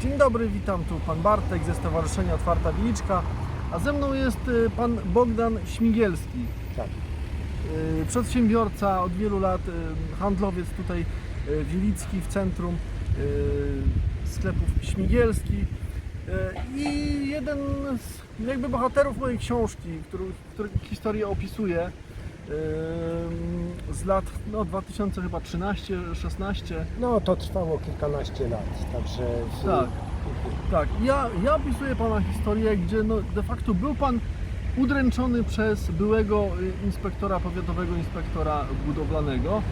Dzień dobry, witam tu pan Bartek ze Stowarzyszenia Otwarta Wiliczka, a ze mną jest y, pan Bogdan Śmigielski, Tak. y, przedsiębiorca od wielu lat, y, handlowiec tutaj Wilicki w centrum sklepów Śmigielski i jeden z jakby bohaterów mojej książki, który, który historię opisuje z lat no, 2000 chyba 13, 16 No to trwało kilkanaście lat, także... Tak. Tak, ja, ja opisuję Pana historię, gdzie no de facto był Pan udręczony przez byłego y, inspektora, powiatowego inspektora budowlanego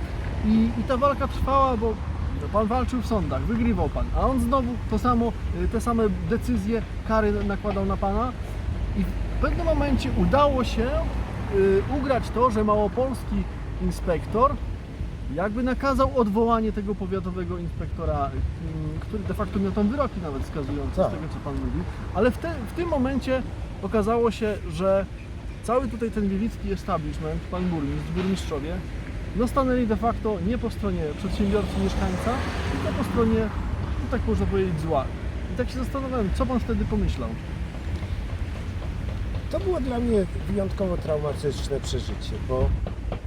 i, i ta walka trwała, bo Pan walczył w sądach, wygrywał Pan, a on znowu to samo, y, te same decyzje, kary nakładał na Pana i w pewnym momencie udało się ugrać to, że małopolski inspektor jakby nakazał odwołanie tego powiatowego inspektora, mm, który de facto miał tam wyroki nawet wskazujące Tak. z tego, co Pan mówi. Ale w, te, w tym momencie okazało się, że cały tutaj ten wiewicki establishment, Pan burmistrz, burmistrzowie, no stanęli de facto nie po stronie przedsiębiorcy, mieszkańca, tylko po stronie, no tak można powiedzieć, zła. I tak się zastanawiałem, co Pan wtedy pomyślał? To było dla mnie wyjątkowo traumatyczne przeżycie, bo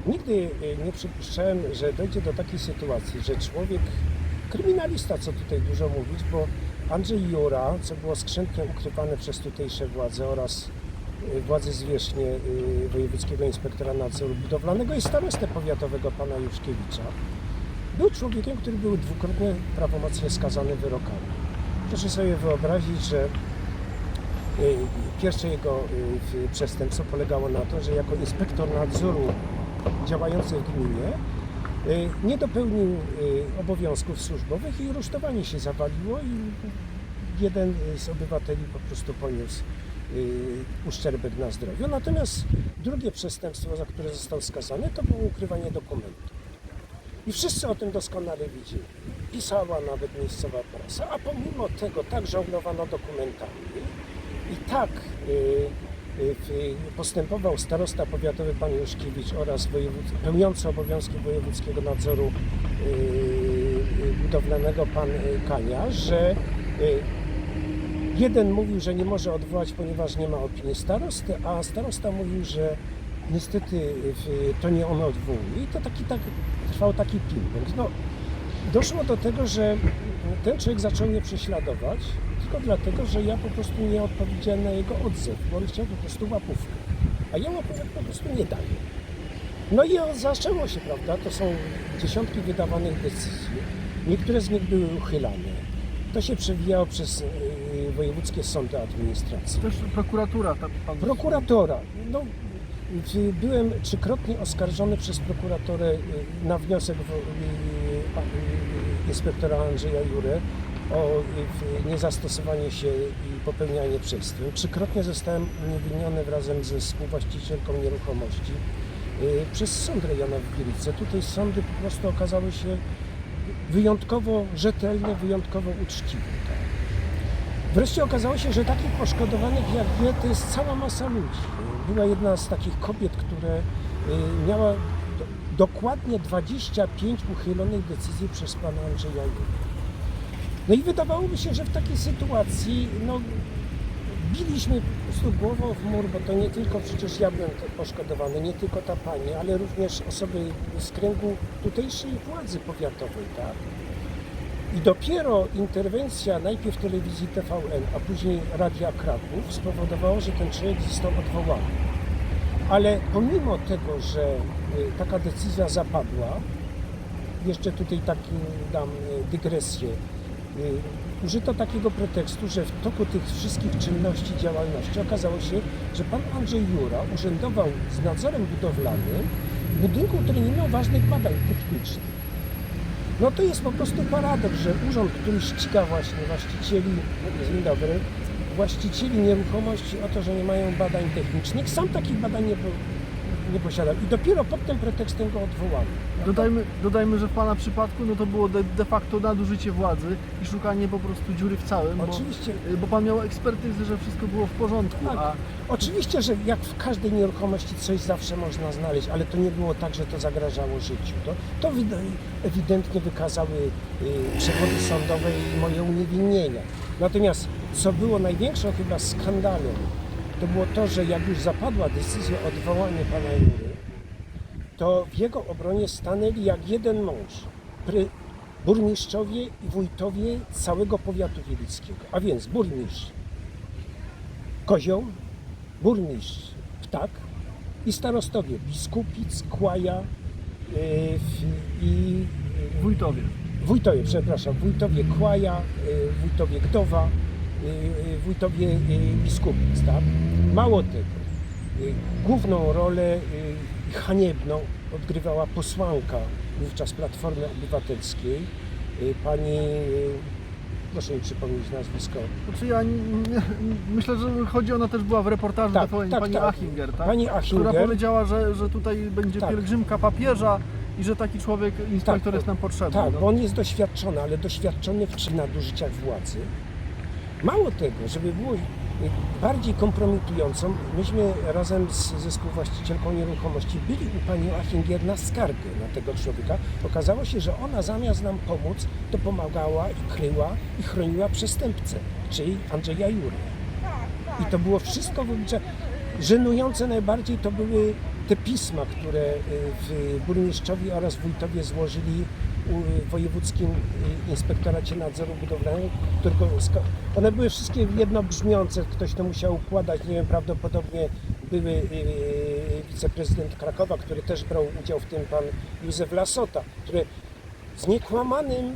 nigdy e, nie przypuszczałem, że dojdzie do takiej sytuacji, że człowiek, kryminalista, co tutaj dużo mówić, bo Andrzej Jura, co było skrzętnie ukrywane przez tutejsze władze oraz e, władze zwierzchnie e, Wojewódzkiego Inspektora Nadzoru Budowlanego i starostę powiatowego pana Juszkiewicza, był człowiekiem, który był dwukrotnie prawomocnie skazany wyrokami. Proszę sobie wyobrazić, że Pierwsze jego y, przestępstwo polegało na to, że jako inspektor nadzoru działający w gminie y, nie dopełnił y, obowiązków służbowych i rusztowanie się zawaliło i jeden z obywateli po prostu poniósł y, uszczerbek na zdrowiu. Natomiast drugie przestępstwo, za które został skazany, to było ukrywanie dokumentów. I wszyscy o tym doskonale widzieli. Pisała nawet miejscowa prasa, a pomimo tego tak żonglowano dokumentami i tak y, y, w- postępował starosta powiatowy pan Juszkiewicz oraz pełniący obowiązki wojewódzkiego nadzoru y, y, budowlanego pan y, Kania, że y, jeden mówił, że nie może odwołać, ponieważ nie ma opinii starosty, a starosta mówił, że niestety to nie on odwołuje. I to taki, tak, trwał taki ping-pong. No, doszło do tego, że ten człowiek zaczął mnie prześladować, tylko dlatego, że ja po prostu nie odpowiedziałem na jego odzew, bo on chciał po prostu łapówkę. A ja łapówek po prostu nie daję. No i zaczęło się, prawda? To są dziesiątki wydawanych decyzji. Niektóre z nich były uchylane. To się przewijało przez yy, wojewódzkie sądy administracji. Też prokuratura, tak Pan... Prokuratora. No, byłem trzykrotnie oskarżony przez prokuratorę y, na wniosek y, y, inspektora Andrzeja Jurę o niezastosowanie się i popełnianie przestępstw. Trzykrotnie zostałem uniewinniony razem ze współwłaścicielką nieruchomości y, przez sąd rejonowy w Wielice. Tutaj sądy po prostu okazały się wyjątkowo rzetelne, wyjątkowo uczciwe. Tak. Wreszcie okazało się, że takich poszkodowanych jak ja to jest cała masa ludzi. Była jedna z takich kobiet, które y, miała do, dokładnie 25 uchylonych decyzji przez pana Andrzeja Jurę. No i wydawałoby się, że w takiej sytuacji no, biliśmy po prostu głową w mur, bo to nie tylko przecież ja byłem poszkodowany, nie tylko ta pani, ale również osoby z kręgu tutejszej władzy powiatowej, tak? I dopiero interwencja najpierw telewizji TVN, a później Radia Kraków spowodowała, że ten człowiek został odwołany. Ale pomimo tego, że y, taka decyzja zapadła, jeszcze tutaj taki dam y, dygresję, użyto takiego pretekstu, że w toku tych wszystkich czynności, działalności okazało się, że pan Andrzej Jura urzędował z nadzorem budowlanym budynku, który nie miał ważnych badań technicznych. No to jest po prostu paradoks, że urząd, który ściga właśnie właścicieli, dzień dobry, właścicieli nieruchomości o to, że nie mają badań technicznych, sam takich badań nie, nie posiadał. I dopiero pod tym pretekstem go odwołano. Dodajmy, dodajmy, że w Pana przypadku no to było de, de facto nadużycie władzy i szukanie po prostu dziury w całym, bo, Oczywiście, bo Pan miał ekspertyzę, że wszystko było w porządku, Tak. a oczywiście, że jak w każdej nieruchomości coś zawsze można znaleźć, ale to nie było tak, że to zagrażało życiu. To, to ewidentnie wykazały y, przewody sądowe i moje uniewinnienia. Natomiast co było największą chyba skandalem, to było to, że jak już zapadła decyzja o odwołaniu pana Jury, to w jego obronie stanęli jak jeden mąż burmistrzowie i wójtowie całego powiatu wielickiego. A więc burmistrz Kozioł, burmistrz Ptak i starostowie Biskupic, Kłaja w- i yy, Wójtowie. wójtowie, przepraszam, wójtowie Kłaja, yy, wójtowie Gdowa, wójtowie yy, Biskupic, tak? Mało tego, yy, główną rolę yy, haniebną odgrywała posłanka wówczas Platformy Obywatelskiej, yy, pani, yy, proszę mi przypomnieć nazwisko, Znaczy ja myślę, że chodzi ona też była w reportażu Tak, tak, tak, pani tak. Achinger, tak? Pani która Achinger, powiedziała, że, że tutaj będzie Tak. pielgrzymka papieża i że taki człowiek, inspektor Tak, jest nam potrzebny. Tak, no. bo on jest doświadczony, ale doświadczony w nadużyciach władzy. Mało tego, żeby było bardziej kompromitującą, myśmy razem z, ze współwłaścicielką nieruchomości byli u pani Achinger na skargę na tego człowieka. Okazało się, że ona zamiast nam pomóc, to pomagała i kryła i chroniła przestępcę, czyli Andrzeja Jurę. I to było wszystko w obliczu. Żenujące najbardziej to były te pisma, które y, burmistrzowi oraz wójtowie złożyli u wojewódzkim y, inspektoracie nadzoru budowlanego, którego one były wszystkie jednobrzmiące, ktoś to musiał układać, nie wiem, prawdopodobnie były y, wiceprezydent Krakowa, który też brał udział w tym, pan Józef Lasota, który z niekłamanym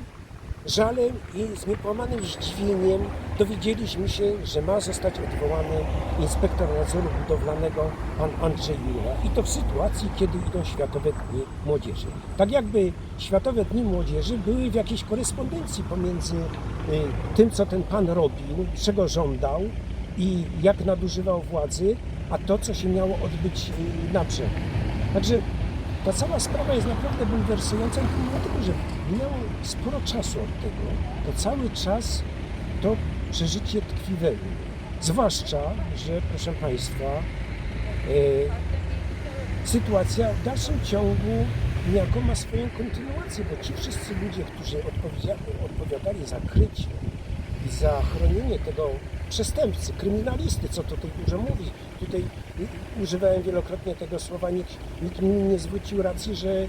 żalem i z niekłamanym zdziwieniem dowiedzieliśmy się, że ma zostać odwołany inspektor nadzoru budowlanego pan Andrzej Jura. I to w sytuacji, kiedy idą Światowe Dni Młodzieży. Tak jakby Światowe Dni Młodzieży były w jakiejś korespondencji pomiędzy y, tym, co ten pan robił, czego żądał i jak nadużywał władzy, a to, co się miało odbyć na brzegu. Także ta cała sprawa jest naprawdę bulwersująca i dlatego, że minęło sporo czasu od tego. To cały czas to przeżycie tkwi we mnie. Zwłaszcza, że proszę Państwa, e, sytuacja w dalszym ciągu niejako ma swoją kontynuację, bo ci wszyscy ludzie, którzy odpowiadali za krycie i za chronienie tego przestępcy, kryminalisty, co tutaj dużo mówi. Tutaj używałem wielokrotnie tego słowa, nikt, nikt mi nie zwrócił racji, że y,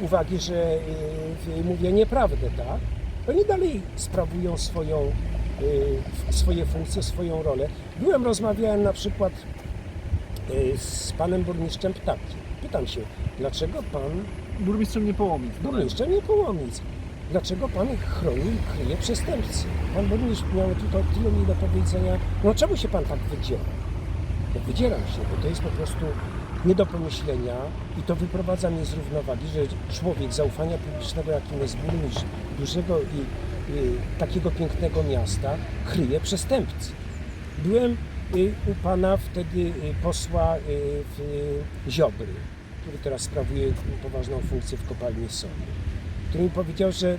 uwagi, że y, y, mówię nieprawdę, tak? Oni dalej sprawują swoją, swoje funkcje, swoją rolę. Byłem, rozmawiałem na przykład z panem burmistrzem Ptakiem. Pytam się, dlaczego pan Burmistrzem Niepołomic. burmistrzem nie Połomic. Dlaczego pan chroni i kryje przestępcy? Pan burmistrz miał tylko tyle mi do powiedzenia. No czemu się pan tak wydziera? No wydzieram się, bo to jest po prostu nie do pomyślenia i to wyprowadza mnie z równowagi, że człowiek zaufania publicznego, jakim jest burmistrz dużego i y, takiego pięknego miasta, kryje przestępcy. Byłem y, u pana wtedy y, posła y, w y, Ziobry, który teraz sprawuje poważną funkcję w kopalni soli, który mi powiedział, że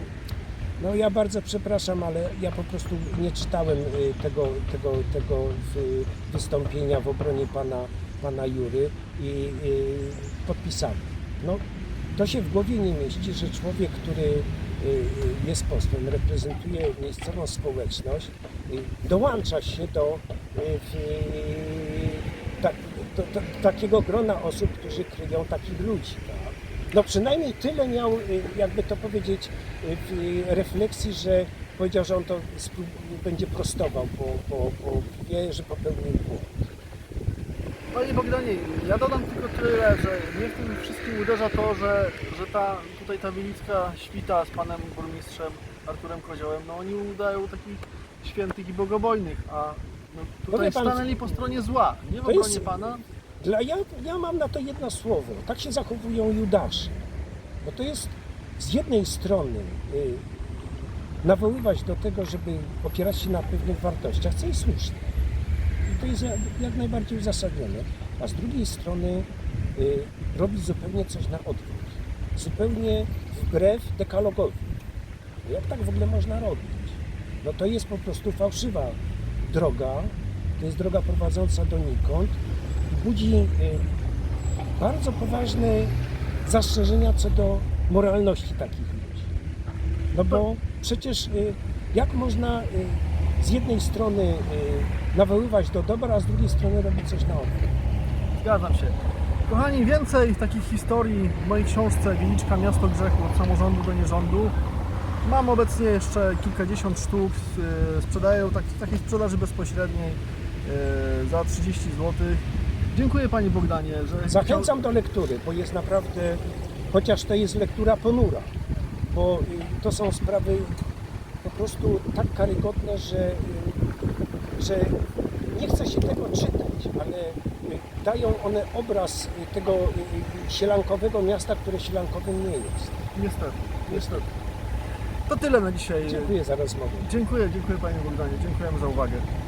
no ja bardzo przepraszam, ale ja po prostu nie czytałem y, tego, tego, tego y, wystąpienia w obronie pana, pana Jury i y, podpisałem. No, to się w głowie nie mieści, że człowiek, który jest posłem, reprezentuje miejscową społeczność, dołącza się do, y, tak, takiego grona osób, którzy kryją takich ludzi. Tak? No przynajmniej tyle miał, y, jakby to powiedzieć, y, w y, refleksji, że powiedział, że on to będzie prostował, bo, bo, bo wie, że popełnił błąd. Panie Bogdanie, ja dodam tylko tyle, że mnie w tym wszystkim uderza to, że, że ta tutaj ta wielicka świta z panem burmistrzem Arturem Koziołem, no oni udają takich świętych i bogobojnych, a no, tutaj wie pan, stanęli po stronie zła, nie w to jest- obronie pana. Dla, ja, ja mam na to jedno słowo. Tak się zachowują Judasze. Bo to jest z jednej strony y, nawoływać do tego, żeby opierać się na pewnych wartościach, co jest słuszne. I to jest jak, jak najbardziej uzasadnione. A z drugiej strony y, robić zupełnie coś na odwrót. Zupełnie wbrew dekalogowi. Jak tak w ogóle można robić? No to jest po prostu fałszywa droga. To jest droga prowadząca donikąd budzi y, bardzo poważne zastrzeżenia co do moralności takich ludzi. No bo przecież y, jak można y, z jednej strony nawoływać do dobra, a z drugiej strony robić coś na odwrót. Zgadzam się. Kochani, więcej takich historii w mojej książce Wieliczka Miasto Grzechu od samorządu do nierządu. Mam obecnie jeszcze kilkadziesiąt sztuk. Sprzedaję tak, takiej sprzedaży bezpośredniej za 30 zł. Dziękuję Panie Bogdanie, że Zachęcam do lektury, bo jest naprawdę, chociaż to jest lektura ponura, bo y, to są sprawy po prostu tak karygodne, że, y, że nie chce się tego czytać, ale y, dają one obraz tego sielankowego miasta, które sielankowym nie jest. Niestety, niestety. To tyle na dzisiaj. Dziękuję za rozmowę. Dziękuję, dziękuję Panie Bogdanie. Dziękujemy za uwagę.